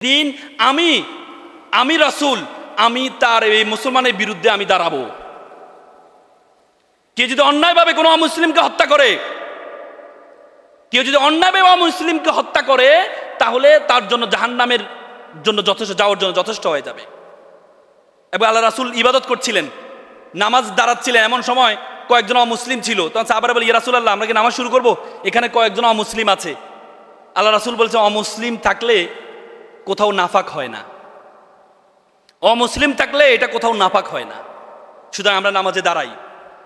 দিন আমি আমি রাসূল, আমি তার এই মুসলমানের বিরুদ্ধে আমি দাঁড়াবো। কেউ যদি অন্যায়ভাবে কোনো অমুসলিমকে হত্যা করে, কেউ যদি অন্যায়ভাবে অমুসলিমকে হত্যা করে, তাহলে তার জন্য জাহান্নামের জন্য যথেষ্ট, যাওয়ার জন্য যথেষ্ট হয়ে যাবে। এবং আল্লাহ রাসূল ইবাদত করছিলেন, নামাজ দাঁড়াচ্ছিলেন এমন সময় কয়েকজন অমুসলিম ছিল। তখন সাহাবারা বলে, ইয়া রাসূলুল্লাহ, আমরা কি নামাজ শুরু করব? এখানে কয়েকজন অমুসলিম আছে। আল্লাহ রাসূল বলছে, অমুসলিম থাকলে কোথাও নাফাক হয় না। অমুসলিম থাকলে এটা কোথাও নাফাক হয় না। সুতরাং আমরা নামাজে দাঁড়াই।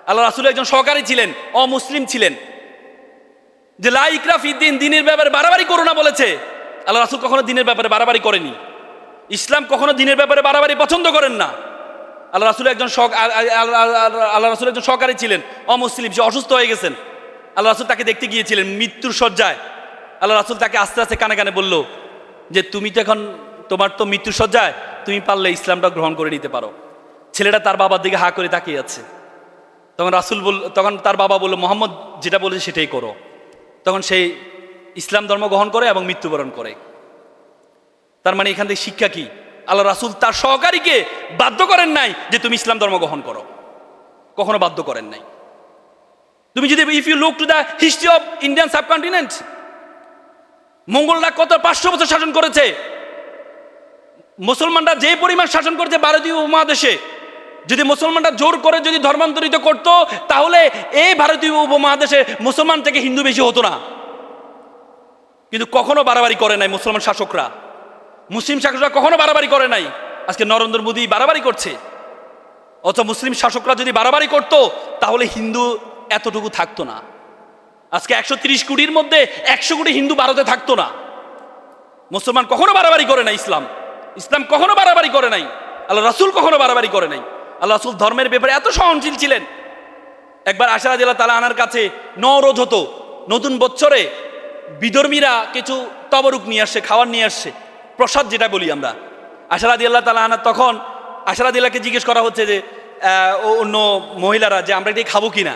আল্লাহ রাসুল একজন সহকারী ছিলেন, অমুসলিম ছিলেন। যে লা ইকরা ফিদ্দিন দিনের ব্যাপারে বাড়াবাড়ি করো না বলেছে। আল্লাহ রাসুল কখনো দিনের ব্যাপারে বাড়াবাড়ি করেনি। ইসলাম কখনো দিনের ব্যাপারে বাড়াবাড়ি পছন্দ করেন না। আল্লাহ রাসুল একজন আল্লাহ রাসুল একজন সহকারী ছিলেন, অমুসলিম, সে অসুস্থ হয়ে গেছেন। আল্লাহ রাসুল তাকে দেখতে গিয়েছিলেন মৃত্যুর শয্যায়। আল্লাহ রাসুল তাকে আস্তে আস্তে কানে কানে বলল যে তুমি তো এখন তোমার তো মৃত্যুর শয্যায় তুমি পারলে ইসলামটা গ্রহণ করে নিতে পারো। ছেলেটা তার বাবার দিকে হা করে তাকিয়ে আছে। তখন রাসুল বল তখন তার বাবা বলল, মোহাম্মদ, যেটা বলেছে সেটাই করো। তখন সেই ইসলাম ধর্ম গ্রহণ করে এবং মৃত্যুবরণ করে। তার মানে এখান থেকে শিক্ষা কি? আল্লাহ রাসুল তার সহকারীকে বাধ্য করেন নাই যে তুমি ইসলাম ধর্ম গ্রহণ করো। কখনো বাধ্য করেন নাই। তুমি যদি if you look to the history of Indian subcontinent মঙ্গলরা কত পাঁচশো বছর শাসন করেছে? মুসলমানরা যে পরিমাণ শাসন করেছে ভারতীয় উপমহাদেশে, যদি মুসলমানরা জোর করে যদি ধর্মান্তরিত করত, তাহলে এই ভারতীয় উপমহাদেশে মুসলমান থেকে হিন্দু বেশি হতো না। কিন্তু কখনো বাড়াবাড়ি করে নাই মুসলমান শাসকরা। মুসলিম শাসকরা কখনো বাড়াবাড়ি করে নাই। আজকে নরেন্দ্র মোদী বাড়াবাড়ি করছে। অথচ মুসলিম শাসকরা যদি বাড়াবাড়ি করতো, তাহলে হিন্দু এতটুকু থাকতো না। আজকে একশো তিরিশ কোটির মধ্যে একশো কোটি হিন্দু ভারতে থাকতো না। মুসলমান কখনো বাড়াবাড়ি করে না ইসলাম। ইসলাম কখনো বাড়াবাড়ি করে নাই। আল্লাহ রাসুল কখনো বাড়াবাড়ি করে নাই। আল্লাহ রাসুল ধর্মের ব্যাপারে এত সহনশীল ছিলেন। একবার আশারা দিল্লা তালা আনার কাছে নরোধ হতো। নতুন বছরে বিধর্মীরা কিছু তবরুক নিয়ে আসছে, খাবার নিয়ে আসছে। প্রসাদ যেটা বলি আমরা। আশারা দিল্লা তালা আনার তখন আশারা দিল্লাকে জিজ্ঞেস করা হচ্ছে যে অন্য মহিলারা যে আমরা এটি খাব কিনা?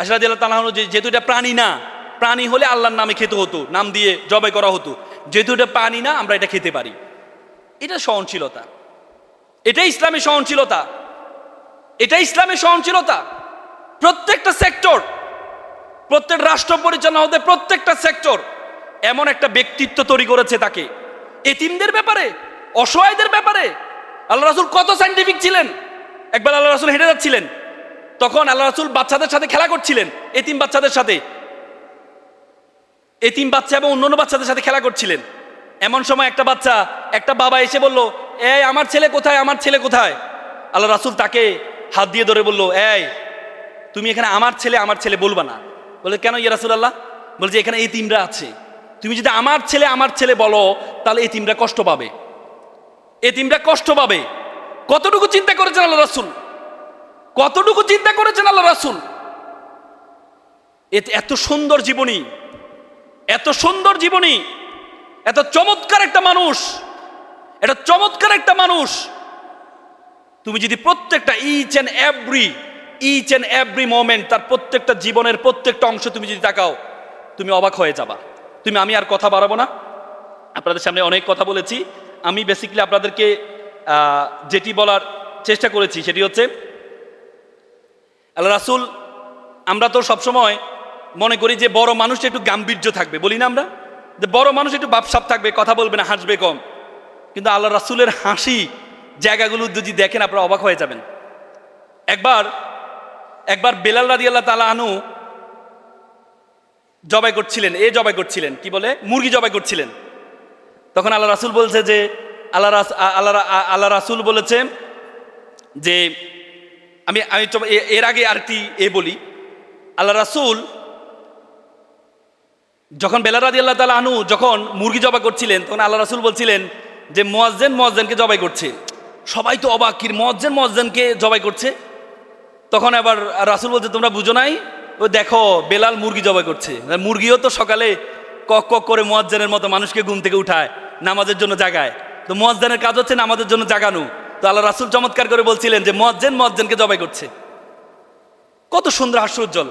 আশারা দিল্লা তালা যে যেহেতু এটা প্রাণী না, প্রাণী হলে আল্লাহর নামে খেতে হতো, নাম দিয়ে জবাই করা হতো। যেহেতু এটা প্রাণী না, আমরা এটা খেতে পারি। এটা সহনশীলতা। এটাই ইসলামের সহনশীলতা। এটা ইসলামের সহনশীলতা। প্রত্যেকটা সেক্টর, প্রত্যেক রাষ্ট্র পরিচালনা হতে প্রত্যেকটা সেক্টর এমন একটা ব্যক্তিত্ব তৈরি করেছে তাকে। এতিমদের ব্যাপারে, অসহায়দের ব্যাপারে। আল্লাহ রাসুল কত সাইন্টিফিক ছিলেন? একবার আল্লাহ রাসুল হেঁটে যাচ্ছিলেন। তখন আল্লাহ রাসুল বাচ্চাদের সাথে খেলা করছিলেন, এতিম বাচ্চাদের সাথে। এতিম বাচ্চা এবং অন্যান্য বাচ্চাদের সাথে খেলা করছিলেন। এমন সময় একটা বাচ্চা, একটা বাবা এসে বলল, এই, আমার ছেলে কোথায়? আমার ছেলে কোথায়? আল্লাহ রাসুল তাকে হাত দিয়ে ধরে বলল, এই, তুমি এখানে আমার ছেলে আমার ছেলে বলবা না। বলে, কেন ইয়া রাসুল আল্লাহ বলছে, এখানে এই তিমরা আছে। তুমি যদি আমার ছেলে আমার ছেলে বলো, তাহলে এই তিমরা কষ্ট পাবে। এই তিমরা কষ্ট পাবে। কতটুকু চিন্তা করেছেন আল্লাহ রাসুল? কতটুকু চিন্তা করেছেন আল্লাহ রাসুল? এত- এত সুন্দর জীবনী, এত সুন্দর জীবনী, এত চমৎকার একটা মানুষ এটা চমৎকার একটা মানুষ। তুমি যদি প্রত্যেকটা each and every each and every moment তার প্রত্যেকটা জীবনের প্রত্যেকটা অংশ তুমি যদি তাকাও, তুমি অবাক হয়ে যাবা। তুমি, আমি আর কথা বাড়াবো না। আপনাদের সামনে অনেক কথা বলেছি। আমি বেসিক্যালি আপনাদেরকে যেটি বলার চেষ্টা করেছি সেটি হচ্ছে আল্লাহ রাসুল, আমরা তো সবসময় মনে করি যে বড় মানুষ একটু গাম্ভীর্য থাকবে। বলি না আমরা? যে বড় মানুষ একটু বাপসাপ থাকবে, কথা বলবে না, হাসবে কম। কিন্তু আল্লাহ রাসুলের হাসি জায়গাগুলো যদি দেখেন, আপনারা অবাক হয়ে যাবেন। একবার একবার বেলাল রাদি আল্লাহ তালা আনু জবাই করছিলেন। এ জবাই করছিলেন, কি বলে? মুরগি জবাই করছিলেন। তখন আল্লাহ রাসুল বলছে যে, আল্লাহ আল্লাহ আল্লাহ রাসুল বলেছে যে আমি আমি এর আগে আরেকটি এ বলি। আল্লাহ রাসুল যখন বেলারাদি আল্লাহ তালা আনু যখন মুরগি জবাই করছিলেন, তখন আল্লাহ রাসুল বলছিলেন যে, মোয়াজ্জেন, মোয়াজ্জেনকে জবাই করছে। সবাই তো অবাক কির মোয়াজ্জেন, মোয়াজ্জেনকে জবাই করছে? তখন আবার রাসুল বলছে, তোমরা বুঝো নাই? ও দেখো, বেলাল মুরগি জবাই করছে। মুরগিও তো সকালে কক কক করে মোয়াজ্জেনের মতো মানুষকে ঘুম থেকে উঠায়, নামাজের জন্য জাগায়। তো মোয়াজ্জেনের কাজ হচ্ছে নামাজের জন্য জাগানো। তো আল্লাহ রাসুল চমৎকার করে বলছিলেন যে মোয়াজ্জেন মোয়াজ্জেনকে জবাই করছে। কত সুন্দর হাস্যোজ্জ্বল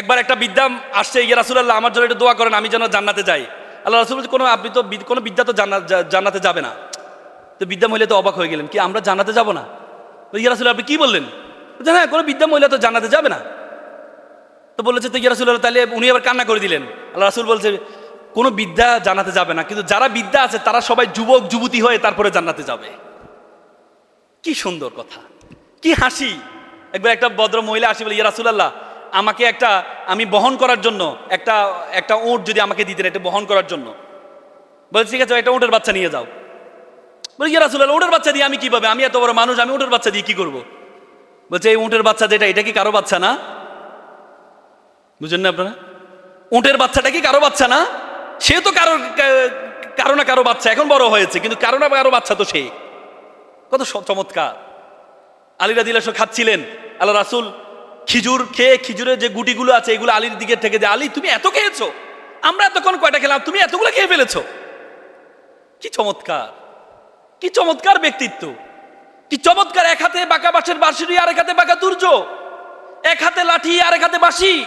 একবার একটা বিদ্যাম আসছে ইয়া রাসুলাল্লাহ আমার জন্য একটু দোয়া করেন আমি যেন জান্নাতে যাই। আল্লাহ রাসুল কোনো আপনি তো কোনো বিদ্যা তো জান্নাতে যাবে না। তো বিদ্যা মহিলা তো অবাক হয়ে গেলেন কি আমরা জান্নাতে যাব না? ইয়া রাসুল আপনি কি বললেন? বলছে, হ্যাঁ কোনো বিদ্যা মহিলা তো জান্নাতে যাবে না। তো বলেছে তো ইয়া রাসুল আল্লাহ তাহলে উনি আবার কান্না করে দিলেন। আল্লাহ রাসুল বলছে কোনো বিদ্যা জানাতে যাবে না কিন্তু যারা বিদ্যা আছে তারা সবাই যুবক যুবতী হয়ে তারপরে জান্নাতে যাবে। কি সুন্দর কথা, কি হাসি। একবার একটা ভদ্র মহিলা আসি বলে, ইয়া রাসুলাল্লাহ, আমাকে একটা, আমি বহন করার জন্য একটা একটা উঁট যদি আমাকে দিতেন, এটা বহন করার জন্য। বলে, ঠিক আছে, একটা উঁটের বাচ্চা নিয়ে যাও। বলে, ইয়া রাসুলাল্লাহ, উঁটের বাচ্চা দিয়ে আমি কীভাবে আমি এত বড় মানুষ, আমি উঁটের বাচ্চা দিয়ে কী করব? বলছে, এই উঁটের বাচ্চা যেটা, এটা কি কারও বাচ্চা না? বুঝলেন না আপনারা? উঁটের বাচ্চাটা কি কারও বাচ্চা না? সে তো কারও কারও না কারও বাচ্চা, এখন বড় হয়েছে, কিন্তু কারও না কারও বাচ্চা তো সে। কত চমৎকার। আলীরা দিলাস খাচ্ছিলেন। আল্লাহ রাসুল খিজুর খেয়ে খিজুরের যে গুটিগুলো আছে, এগুলো আলীর দিকে থেকে দেয়, আলী, তুমি এত খেয়েছো? আমরা এতক্ষণ কয়টা খেলাম? তুমি এতগুলো খেয়ে ফেলেছো? কি চমৎকার। কি চমৎকার ব্যক্তিত্ব। কি চমৎকার, এক হাতে বাঁকা বাঁশের বাঁশিরি আর এক হাতে বাঁকা দুর্য। এক হাতে লাঠি আর এক হাতে বাঁশি।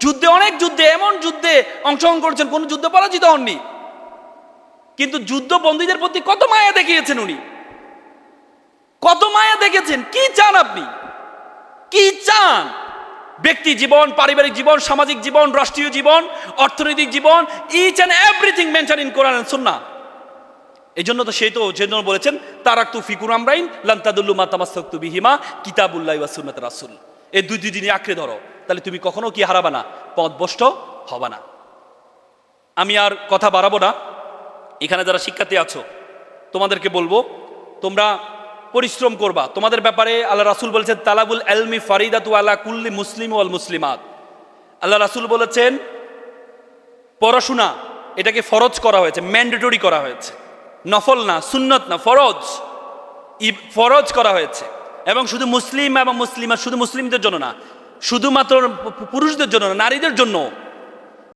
যুদ্ধে, অনেক যুদ্ধে, এমন যুদ্ধে অংশগ্রহণ করেছেন, কোন যুদ্ধে পরাজিত হননি। কিন্তু যুদ্ধ বন্দীদের প্রতি কত মায়া দেখিয়েছেন উনি। কত মায়া দেখেছেন? কি চান আপনি? কি চান? ব্যক্তি জীবন, পারিবারিক জীবন, সামাজিক জীবন, রাষ্ট্রীয় জীবন, অর্থনৈতিক জীবন each and everything mention in কোরআন সুন্না এই জন্য তো সেই তো যে জন্য বলেছেন, তারাক্তু ফিকুর আমরাইন লান্তাদুল্লু মাতামাস্তু বিহিমা, কিতাবুল্লাহ ওয়া সুন্নাত রাসূল। এই দুই দুই দিনই আঁকড়ে ধরো। তাহলে তুমি কখনো কি হারাবা না? পথভ্রষ্ট হবা না। আমি আর কথা বাড়াবো না। এখানে যারা শিক্ষার্থী আছো, তোমাদেরকে বলব, তোমরা পরিশ্রম করবা। তোমাদের ব্যাপারে আল্লাহ রাসুল বলেছেন, তালাবুল এলমি ফারিদাতু আলা কুল্লি মুসলিম ওয়াল মুসলিমাত। আল্লাহ রাসুল বলেছেন, পড়াশোনা, এটাকে ফরজ করা হয়েছে, ম্যান্ডেটরি করা হয়েছে। নফল না, সুন্নত না, ফরজ। ফরজ করা হয়েছে। এবং শুধু মুসলিম এবং মুসলিমা, শুধু মুসলিমদের জন্য না, শুধুমাত্র পুরুষদের জন্য না, নারীদের জন্য